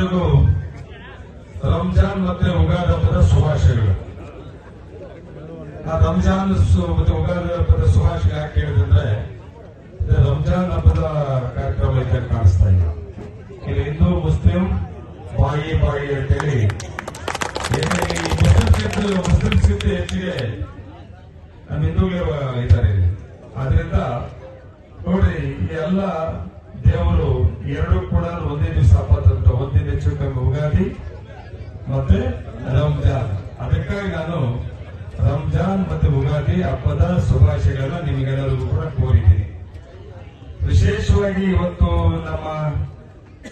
ತಮ್ಮೆಲ್ಲರಿಗೂ ರಂಜಾನ್ ಮತ್ತೆ ಉಗಾದಿ ಹಬ್ಬದ ಶುಭಾಶಯಗಳು. ಆ ರಂಜಾನ್ ಮತ್ತೆ ಉಗಾದಿ ಹಬ್ಬದ ಶುಭಾಶಯ ಯಾಕೆ ಹೇಳಿದ್ರೆ ರಂಜಾನ್ ಹಬ್ಬದ ಕಾರ್ಯಕ್ರಮ ಇದೆ ಕಾಣಿಸ್ತಾ ಇಲ್ಲ ಇಲ್ಲಿ ಹಿಂದೂ, ಮುಸ್ಲಿಂ, ಬಾಯಿ ಬಾಯಿ ಅಂತೇಳಿ ಮುಸ್ಲಿಮ್ಸ್ಗಿಂತ ಹೆಚ್ಚಿಗೆ ನಮ್ಮ ಹಿಂದೂಗಳು ಇದ್ದಾರೆ ಇಲ್ಲಿ. ಆದ್ರಿಂದ ನೋಡ್ರಿ ಎಲ್ಲ ದೇವರು ಎರಡು ಕೂಡ ಒಂದೇ ದಿವಸ ಹಬ್ಬದಂತ ಒಂದೇ ಹೆಚ್ಚು ಕಮ್ಮಿ ಉಗಾದಿ ಮತ್ತೆ ರಂಜಾನ್. ಅದಕ್ಕಾಗಿ ನಾನು ರಂಜಾನ್ ಮತ್ತೆ ಉಗಾದಿ ಹಬ್ಬದ ಶುಭಾಶಯಗಳನ್ನ ನಿಮಗೆಲ್ಲರಿಗೂ ಕೂಡ ಕೋರಿದ್ದೀನಿ. ವಿಶೇಷವಾಗಿ ಇವತ್ತು ನಮ್ಮ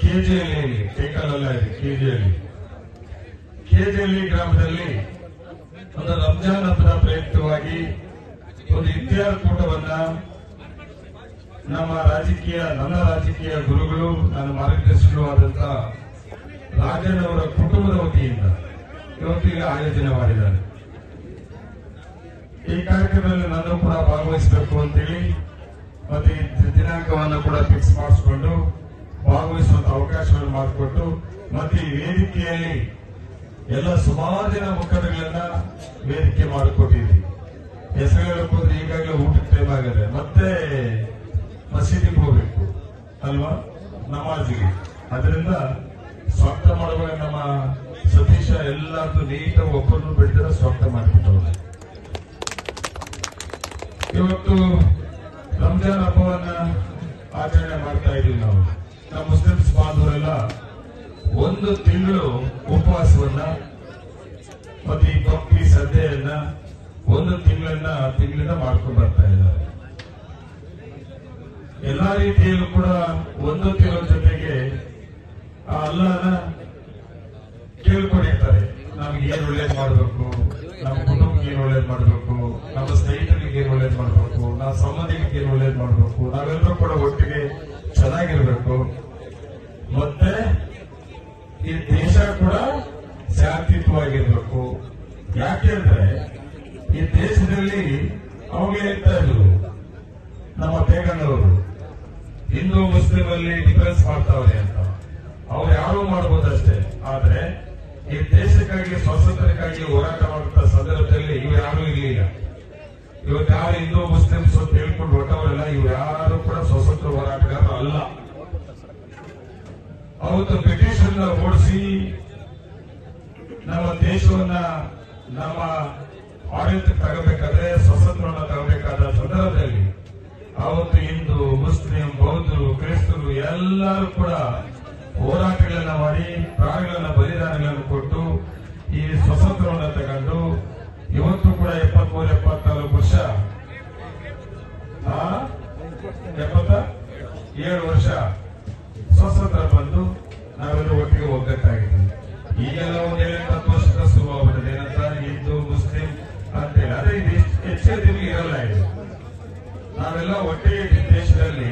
ಕೆಜಿಯಲ್ಲಿ ಕೈಕಾಲಲ್ಲ ಇದೆ, ಕೆಜಿಯಲ್ಲಿ. ಕೆಜಿಯಲ್ಲಿ ಗ್ರಾಮದಲ್ಲಿ ಒಂದು ರಂಜಾನ್ ಹಬ್ಬದ ಪ್ರಯುಕ್ತವಾಗಿ ಒಂದು ಇತಿಹಾಸ ಕೂಟವನ್ನ ನಮ್ಮ ರಾಜಕೀಯ, ನನ್ನ ರಾಜಕೀಯ ಗುರುಗಳು ನನ್ನ ಮಾರ್ಗದರ್ಶಕರು ಆದಂತಹ ರಾಜನ್ ಅವರ ಕುಟುಂಬದ ವತಿಯಿಂದ ಇವತ್ತಿಗೆ ಆಯೋಜನೆ ಮಾಡಿದ್ದಾರೆ. ಈ ಕಾರ್ಯಕ್ರಮದಲ್ಲಿ ನಾನು ಕೂಡ ಭಾಗವಹಿಸಬೇಕು ಅಂತೇಳಿ ಮತ್ತೆ ಈ ದಿನಾಂಕವನ್ನು ಕೂಡ ಫಿಕ್ಸ್ ಮಾಡಿಸ್ಕೊಂಡು ಭಾಗವಹಿಸುವಂತ ಅವಕಾಶವನ್ನು ಮಾಡಿಕೊಟ್ಟು ಮತ್ತೆ ಈ ವೇದಿಕೆಯಲ್ಲಿ ಎಲ್ಲ ಸುಮಾರು ಜನ ಮುಖಂಡಗಳನ್ನ ವೇದಿಕೆ ಮಾಡಿಕೊಟ್ಟಿದ್ವಿ ಹೆಸರು ಹೇಳಕ್ ಹೋದ್ರೆ ಈಗಾಗಲೇ ಊಟಕ್ಕೆ ಟೈಮ್ ಆಗಿದೆ. ಮತ್ತೆ ಅಲ್ವಾ? ನಮಾಜಿಗೆ. ಅದರಿಂದ ಸ್ವಂತ ಮಾಡುವಾಗ ನಮ್ಮ ಸತೀಶ, ಎಲ್ಲಾರ್ದು ನೀಟಾಗಿ ಒಬ್ಬರನ್ನು ಬಿಡ್ದಿರ ಸ್ವಂತ ಮಾಡಿಬಿಟ್ಟವ್ರೆ ಇವತ್ತು ರಂಜಾನ್ ಹಬ್ಬವನ್ನ ಆಚರಣೆ ಮಾಡ್ತಾ ಇದೀವಿ ನಾವು. ನಮ್ಮ ಮುಸ್ಲಿಮ್ಸ್ ಬಾಂಧವರೆಲ್ಲ ಒಂದು ತಿಂಗಳು ಉಪವಾಸವನ್ನ ಮತ್ತೆ ಈ ಭಕ್ತಿ ಸದ್ಯೆಯನ್ನ ಒಂದು ತಿಂಗಳನ್ನ ತಿಂಗಳಿಂದ ಮಾಡ್ಕೊಂಡು ಬರ್ತಾ ಇದ್ದಾರೆ. ಎಲ್ಲಾ ರೀತಿಯಲ್ಲೂ ಕೂಡ ಒಂದೊತ್ತಿರೋ ಜೊತೆಗೆ ಆ ಅಲ್ಲನ ಕೇಳ್ಕೊಂಡಿರ್ತಾರೆ. ನಮ್ಗೆ ಏನ್ ಒಳ್ಳೇದ್ ಮಾಡ್ಬೇಕು? ನಮ್ಮ ಕುಟುಂಬಕ್ಕೆ ಏನ್ ಒಳ್ಳೇದ್ ಮಾಡ್ಬೇಕು? ನಮ್ಮ ಸ್ನೇಹಿತರಿಗೆ ಏನ್ ಒಳ್ಳೇದ್ ಮಾಡ್ಬೇಕು? ನಮ್ಮ ಸಂಬಂಧಿಕರಿಗೆ ಏನ್ ಒಳ್ಳೇದ್ ಮಾಡ್ಬೇಕು? ನಾವೆಲ್ಲರೂ ಕೂಡ ಒಟ್ಟಿಗೆ ಚೆನ್ನಾಗಿರ್ಬೇಕು. ಮತ್ತೆ ಈ ದೇಶ ಕೂಡ ಶಾಂತಿಯುತವಾಗಿರ್ಬೇಕು. ಯಾಕೆಂದ್ರೆ ಈ ದೇಶದಲ್ಲಿ ಅವಾಗ ಹೇಳ್ತಾ ಇದ್ರು ನಮ್ಮ ಬೇಗಣ್ಣವರು ಹಿಂದೂ ಮುಸ್ಲಿಂ ಅಲ್ಲಿ ಡಿಫರೆನ್ಸ್ ಮಾಡ್ತಾವ್ರೆ ಅಂತ. ಅವ್ರು ಯಾರು ಮಾಡಬಹುದಷ್ಟೇ ಆದ್ರೆ ಈ ದೇಶಕ್ಕಾಗಿ, ಸ್ವಾತಂತ್ರ್ಯಕ್ಕಾಗಿ ಹೋರಾಟ ಮಾಡುವಂತ ಸಂದರ್ಭದಲ್ಲಿ ಇವ್ರು ಯಾರು ಇರ್ಲಿಲ್ಲ. ಇವತ್ತು ಯಾರು ಹಿಂದೂ, ಮುಸ್ಲಿಮ್ಸ್ ಅಂತ ಹೇಳ್ಕೊಂಡು ಹೊಟ್ಟವರೆಲ್ಲ ಇವ್ರು ಯಾರು ಕೂಡ ಸ್ವತಂತ್ರ ಹೋರಾಟಗಾರರು ಅಲ್ಲ. ಅವತ್ತು ಬ್ರಿಟಿಷ್ ಅನ್ನ ಓಡಿಸಿ ನಮ್ಮ ದೇಶವನ್ನ ನಮ್ಮ ಆಡಳಿತಕ್ಕೆ ತಗೋಬೇಕಾದ್ರೆ ಸ್ವತಂತ್ರವನ್ನ ತಗಬೇಕಾದ ಸಂದರ್ಭದಲ್ಲಿ ಅವತ್ತು ಹಿಂದೂ, ಮುಸ್ಲಿಂ, ಬೌದ್ಧರು, ಕ್ರೈಸ್ತರು ಎಲ್ಲರೂ ಕೂಡ ಹೋರಾಟಗಳನ್ನ ಮಾಡಿ, ಪ್ರಾಣಗಳನ್ನ ಬಲಿದಾನಗಳನ್ನು ಕೊಟ್ಟು ಈ ಸ್ವತಂತ್ರವನ್ನ ತಗೊಂಡು ಇವತ್ತು ಕೂಡ ಎಪ್ಪತ್ಮೂರು, ಎಪ್ಪತ್ನಾಲ್ಕು ವರ್ಷ. ಎಪ್ಪತ್ತ? ಏಳು ವರ್ಷ ಸ್ವತಂತ್ರ ಬಂದು ನಾವೆಲ್ಲ ಒಟ್ಟಿಗೆ ಒಗ್ಗಟ್ಟಾಗಿದ್ದೀವಿ ಈಗೆಲ್ಲ ಒಂದ್ ನಾವೆಲ್ಲ ಒಟ್ಟಿಗೆ ದೇಶದಲ್ಲಿ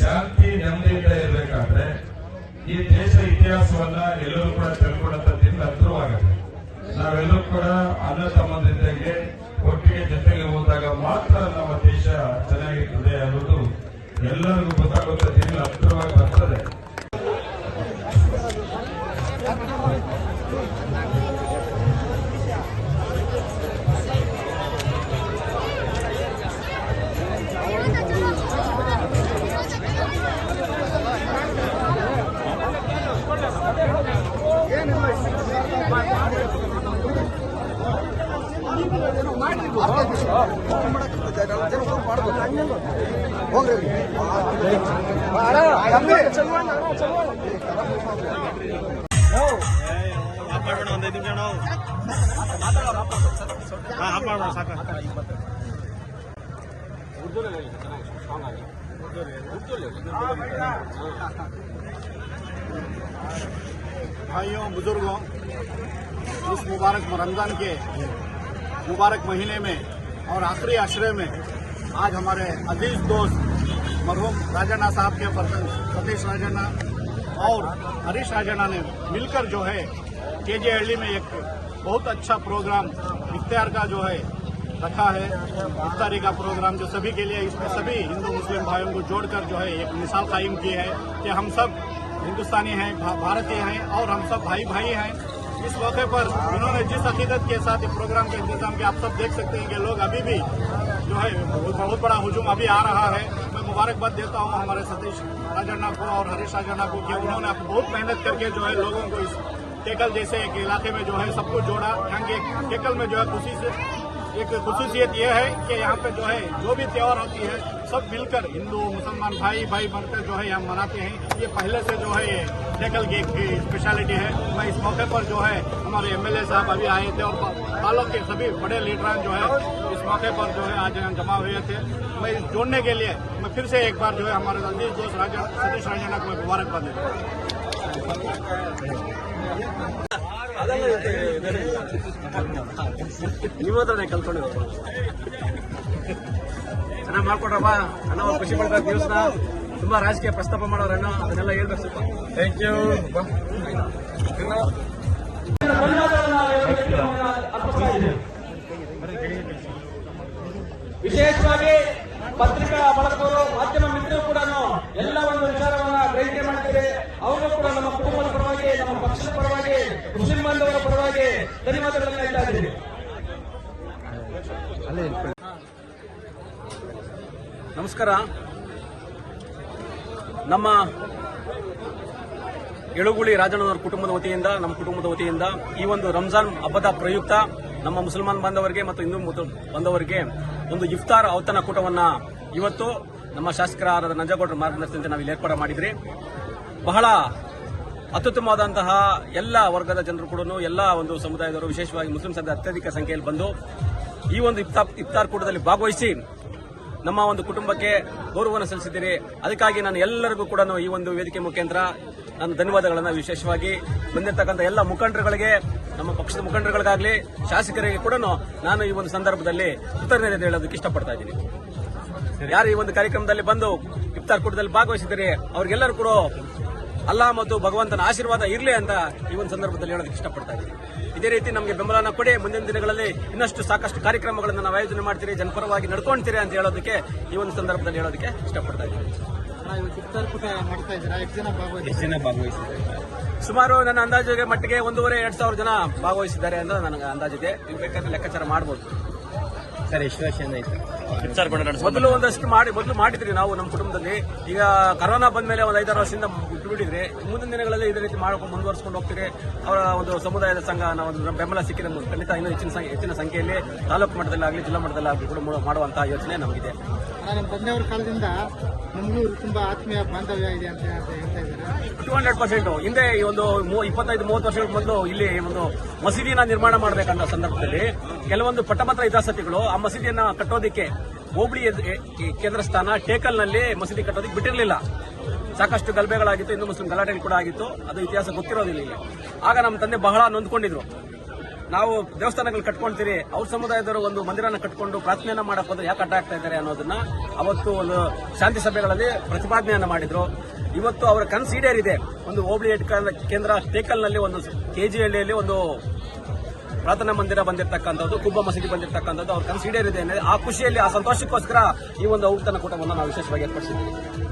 ಶಾಂತಿ ನೆಮ್ಮದಿಯಿಂದ ಇರಬೇಕಾದ್ರೆ ಈ ದೇಶ ಇತಿಹಾಸವನ್ನ ಎಲ್ಲರೂ ಕೂಡ ತಿಳ್ಕೊಂಡಂತ ದಿನ ಹತ್ರವಾಗುತ್ತೆ. ನಾವೆಲ್ಲರೂ ಕೂಡ ಅನ್ನ ತಮ್ಮಂದಿದ್ದಂಗೆ ಒಟ್ಟಿಗೆ ಜೊತೆಗೆ ಹೋದಾಗ ಮಾತ್ರ ನಮ್ಮ ದೇಶ ಚೆನ್ನಾಗಿರ್ತದೆ ಅನ್ನೋದು ಎಲ್ಲರಿಗೂ ಆಫ್ ಮಾಡೋಣ ಒಂದೈದು ನಿಮಿಷ ನಾವು ಹಾಂ ಆಫ್ ಮಾಡೋಣ ಸಾಕ भाइयों बुजुर्गों इस मुबारक रमजान के मुबारक महीने में और आखिरी आश्रय में आज हमारे अज़ीज़ दोस्त मरहूम राजाना साहब के पर्सन सतीश राजाना और हरीश राजाना ने मिलकर जो है के जे में एक बहुत अच्छा प्रोग्राम इफ्तार का जो है रखा है। इफ्तारी का प्रोग्राम जो सभी के लिए, इसमें सभी हिंदू, मुस्लिम भाइयों को जोड़कर जो है एक मिसाल कायम की है कि हम सब हिंदुस्तानी हैं भारतीय हैं और हम सब भाई भाई हैं। इस मौके पर उन्होंने जिस अकीदत के साथ इस प्रोग्राम का इंतज़ाम किया, आप सब देख सकते हैं कि लोग अभी भी जो है, बहुत बड़ा हुजूम अभी आ रहा है। मैं मुबारकबाद देता हूँ हमारे सतीश राजना को और हरीश राजना को। कि उन्होंने बहुत मेहनत करके जो है लोगों को इस केकल जैसे एक इलाके में जो है सबको जोड़ा। यहाँ केकल में जो है खुशी से एक खसूसियत यह है कि यहाँ पे जो है, जो भी त्यौहार होती है, सब मिलकर हिंदू, मुसलमान भाई भाई बनकर जो है यहाँ मनाते हैं। ये पहले से जो है ये टेकल की स्पेशलिटी है। मैं इस मौके पर जो है, हमारे एमएलए साहब अभी आए थे और तालुक के सभी बड़े लीडरान जो है, इस मौके पर जो है, आज यहाँ जमा हुए थे। मैं इस जोड़ने के लिए, मैं फिर से एक बार जो है, हमारे अज़ीज़ दोस्त राजा, सतीश राजना को मैं मुबारकबाद देता हूँ। ನಿಮ್ಮ ಹತ್ರನೇ ಕಲ್ತ್ಕೊಂಡು ಚೆನ್ನಾಗಿ ಮಾಡ್ಕೊಡ್ರಪ್ಪ ಅಣ್ಣ ಅವ್ರು ಖುಷಿ ಪಡ್ಬೇಕು ದಿವಸ ತುಂಬಾ ರಾಜಕೀಯ ಪ್ರಸ್ತಾಪ ಮಾಡೋರಣ್ಣ ಅದನ್ನೆಲ್ಲ ಹೇಳ್ಬೇಕು ಸ್ವಲ್ಪ. ಥ್ಯಾಂಕ್ ಯು ವಿಶೇಷವಾಗಿ ಪತ್ರಿಕಾ ಬಳಗದವರು ಮಾಧ್ಯಮ ಮಿತ್ರರು ಕೂಡ ಎಲ್ಲ ಒಂದು ವಿಚಾರವನ್ನ ಗ್ರಹಿಕೆ ಮಾಡ್ತಾರೆ ಅವರು ಕೂಡ ನಮ್ಮ ಕುಟುಂಬದ ಪರವಾಗಿ ನಮ್ಮ ಪಕ್ಷದ ಪರವಾಗಿ ಮುಸ್ಲಿಂ ಬಾಂಧವರ ಪರವಾಗಿ ಧನ್ಯವಾದಗಳನ್ನು ಹೇಳ್ತಾ ನಮಸ್ಕಾರ. ನಮ್ಮ ಎಳುಗುಳಿ ರಾಜಣ್ಣನವರ ಕುಟುಂಬದ ವತಿಯಿಂದ, ನಮ್ಮ ಕುಟುಂಬದ ವತಿಯಿಂದ ಈ ಒಂದು ರಂಜಾನ್ ಹಬ್ಬದ ಪ್ರಯುಕ್ತ ನಮ್ಮ ಮುಸಲ್ಮಾನ್ ಬಾಂಧವರಿಗೆ ಮತ್ತು ಹಿಂದೂ ಬಾಂಧವರಿಗೆ ಒಂದು ಇಫ್ತಾರ್ ಔತಣ ಕೂಟವನ್ನು ಇವತ್ತು ನಮ್ಮ ಶಾಸಕರಾದ ನಂಜಗೌಡರ ಮಾರ್ಗದರ್ಶನದಂತೆ ನಾವು ಇಲ್ಲಿ ಏರ್ಪಾಡು ಮಾಡಿದ್ರಿ. ಬಹಳ ಅತ್ಯುತ್ತಮವಾದಂತಹ ಎಲ್ಲ ವರ್ಗದ ಜನರು ಕೂಡ ಎಲ್ಲ ಒಂದು ಸಮುದಾಯದವರು, ವಿಶೇಷವಾಗಿ ಮುಸ್ಲಿಂ ಸಮುದಾಯ ಅತ್ಯಧಿಕ ಸಂಖ್ಯೆಯಲ್ಲಿ ಬಂದು ಈ ಒಂದು ಇಫ್ತಾರ್ ಕೂಟದಲ್ಲಿ ಭಾಗವಹಿಸಿ ನಮ್ಮ ಒಂದು ಕುಟುಂಬಕ್ಕೆ ಗೌರವವನ್ನು ಸಲ್ಲಿಸಿದ್ದೀರಿ ಅದಕ್ಕಾಗಿ ನಾನು ಎಲ್ಲರಿಗೂ ಕೂಡ ಈ ಒಂದು ವೇದಿಕೆ ಮುಖಾಂತರ ನಾನು ಧನ್ಯವಾದಗಳನ್ನು ವಿಶೇಷವಾಗಿ ಬಂದಿರತಕ್ಕಂಥ ಎಲ್ಲ ಮುಖಂಡರುಗಳಿಗೆ, ನಮ್ಮ ಪಕ್ಷದ ಮುಖಂಡರುಗಳಿಗಾಗಲಿ, ಶಾಸಕರಿಗೆ ಕೂಡ ನಾನು ಈ ಒಂದು ಸಂದರ್ಭದಲ್ಲಿ ಕೃತಜ್ಞತೆ ಹೇಳೋದಕ್ಕೆ ಇಷ್ಟಪಡ್ತಾ ಇದ್ದೀನಿ. ಯಾರು ಈ ಒಂದು ಕಾರ್ಯಕ್ರಮದಲ್ಲಿ ಬಂದು ಇಫ್ತಾರ್ ಕೂಟದಲ್ಲಿ ಭಾಗವಹಿಸಿದ್ದೀರಿ ಅವರಿಗೆಲ್ಲರೂ ಕೂಡ ಅಲ್ಲಾ ಮತ್ತು ಭಗವಂತನ ಆಶೀರ್ವಾದ ಇರಲಿ ಅಂತ ಈ ಒಂದು ಸಂದರ್ಭದಲ್ಲಿ ಹೇಳೋದಕ್ಕೆ ಇಷ್ಟಪಡ್ತಾ ಇದ್ದೀನಿ. ಇದೇ ರೀತಿ ನಮಗೆ ಬೆಂಬಲನ ಕೊಡಿ. ಮುಂದಿನ ದಿನಗಳಲ್ಲಿ ಇನ್ನಷ್ಟು ಸಾಕಷ್ಟು ಕಾರ್ಯಕ್ರಮಗಳನ್ನು ನಾವು ಆಯೋಜನೆ ಮಾಡ್ತೀರಿ, ಜನಪರವಾಗಿ ನಡ್ಕೊಳ್ತೀರಿ ಅಂತ ಹೇಳೋದಕ್ಕೆ ಈ ಒಂದು ಸಂದರ್ಭದಲ್ಲಿ ಹೇಳೋದಕ್ಕೆ ಇಷ್ಟಪಡ್ತಾ ಇದ್ದೀನಿ. ಸುಮಾರು ನನ್ನ ಅಂದಾಜಿಗೆ ಮಟ್ಟಿಗೆ ಒಂದೂವರೆ, ಎರಡ್ ಸಾವಿರ ಜನ ಭಾಗವಹಿಸಿದ್ದಾರೆ ಅಂತ ನನಗೆ ಅಂದಾಜಿದೆ ನೀವು ಬೇಕಾದ್ರೆ ಲೆಕ್ಕಾಚಾರ ಮಾಡಬಹುದು ಸರ್ ಎಷ್ಟು ಮೊದಲು ಒಂದಷ್ಟು ಮಾಡಿ ಮೊದಲು ಮಾಡಿದ್ರಿ ನಾವು ನಮ್ಮ ಕುಟುಂಬದಲ್ಲಿ. ಈಗ ಕರೋನಾ ಬಂದ ಮೇಲೆ ಒಂದು ಐದಾರು ವರ್ಷದಿಂದ ಬಿಟ್ಟು ಬಿಟ್ಟಿದ್ರಿ ಮುಂದಿನ ದಿನಗಳಲ್ಲಿ ಇದೇ ರೀತಿ ಮಾಡ್ಕೊಂಡು ಮುಂದುವರ್ಸ್ಕೊಂಡು ಹೋಗ್ತೀರಿ. ಅವರ ಒಂದು ಸಮುದಾಯದ ಸಂಘ ನಾವು ಒಂದು ಬೆಂಬಲ ಸಿಕ್ಕಿದೆ ಖಂಡಿತ ಇನ್ನೂ ಹೆಚ್ಚಿನ ಸಂಖ್ಯೆ- ಹೆಚ್ಚಿನ ಸಂಖ್ಯೆಯಲ್ಲಿ ತಾಲೂಕು ಮಟ್ಟದಲ್ಲಿ ಆಗಲಿ ಜಿಲ್ಲಾ ಮಟ್ಟದಲ್ಲಾಗಲಿ ಕೂಡ ಮೂ- ಮಾಡುವಂತಹ ಯೋಚನೆ ನಮಗಿದೆ. ನಮ್ಮ ತಂದೆಯವರ ಕಾಲದಿಂದ ನಮಗೂ ತುಂಬಾ ಆತ್ಮೀಯ ಬಾಂಧವ್ಯ ಇದೆ ಅಂತ ಹೇಳ್ತಾ ಇದ್ದಾರೆ. ಟೂ ಹಂಡ್ರೆಡ್ ಪರ್ಸೆಂಟ್ ಹಿಂದೆ ಈ ಒಂದು ಮೂ- ಇಪ್ಪತ್ತೈದು ಮೂವತ್ತು ವರ್ಷಗಳ ಮೊದಲು ಇಲ್ಲಿ ಒಂದು ಮಸೀದಿನ ನಿರ್ಮಾಣ ಮಾಡಬೇಕಂತ ಸಂದರ್ಭದಲ್ಲಿ ಕೆಲವೊಂದು ಪಟ್ಟಭದ್ರ ಹಿತಾಸಕ್ತಿಗಳು ಆ ಮಸೀದಿಯನ್ನ ಕಟ್ಟೋದಿಕ್ಕೆ ಹೋಬಳಿ ಕೇಂದ್ರ ಸ್ಥಾನ ಟೇಕಲ್ನಲ್ಲಿ ಮಸೀದಿ ಕಟ್ಟೋದಕ್ಕೆ ಬಿಟ್ಟಿರಲಿಲ್ಲ. ಸಾಕಷ್ಟು ಗಲಭೆಗಳಾಗಿತ್ತು ಹಿಂದೂ ಮುಸ್ಲಿಂ ಗಲಾಟೆಗಳು ಕೂಡ ಆಗಿತ್ತು. ಅದು ಇತಿಹಾಸ ಗೊತ್ತಿರೋದಿಲ್ಲ ಇಲ್ಲಿ. ಆಗ ನಮ್ಮ ತಂದೆ ಬಹಳ ನೊಂದ್ಕೊಂಡಿದ್ರು. ನಾವು ದೇವಸ್ಥಾನಗಳು ಕಟ್ಕೊಳ್ತೀರಿ, ಅವ್ರ ಸಮುದಾಯದವರು ಒಂದು ಮಂದಿರನ ಕಟ್ಕೊಂಡು ಪ್ರಾರ್ಥನೆಯನ್ನು ಮಾಡಕ್ ಹೋದ್ರೆ ಯಾಕೆ ಅಡ್ಡ ಆಗ್ತಾ ಇದ್ದಾರೆ ಅನ್ನೋದನ್ನ ಅವತ್ತು ಒಂದು ಶಾಂತಿ ಸಭೆಗಳಲ್ಲಿ ಪ್ರತಿಪಾದನೆಯನ್ನು ಮಾಡಿದ್ರು. ಇವತ್ತು ಅವರ ಕನಸು ಈಡೇರಿದೆ. ಒಂದು ಹೋಬಳಿ ಕೇಂದ್ರ ಟೇಕಲ್ನಲ್ಲಿ ಒಂದು ಕೆಜಿಹಳ್ಳಿಯಲ್ಲಿ ಒಂದು ಪ್ರಾರ್ಥನಾ ಮಂದಿರ ಬಂದಿರತಕ್ಕಂಥದ್ದು ಕುಬ್ಬ ಮಸೀದಿ ಬಂದಿರತಕ್ಕಂಥದ್ದು, ಅವ್ರ ಕನಸು ಈಡೇರಿದೆ ಅಂದ್ರೆ ಆ ಖುಷಿಯಲ್ಲಿ, ಆ ಸಂತೋಷಕ್ಕೋಸ್ಕರ ಈ ಒಂದು ಔತಣ ಕೂಟವನ್ನು ನಾವು ವಿಶೇಷವಾಗಿ ಏರ್ಪಡಿಸಿದ್ದೀವಿ.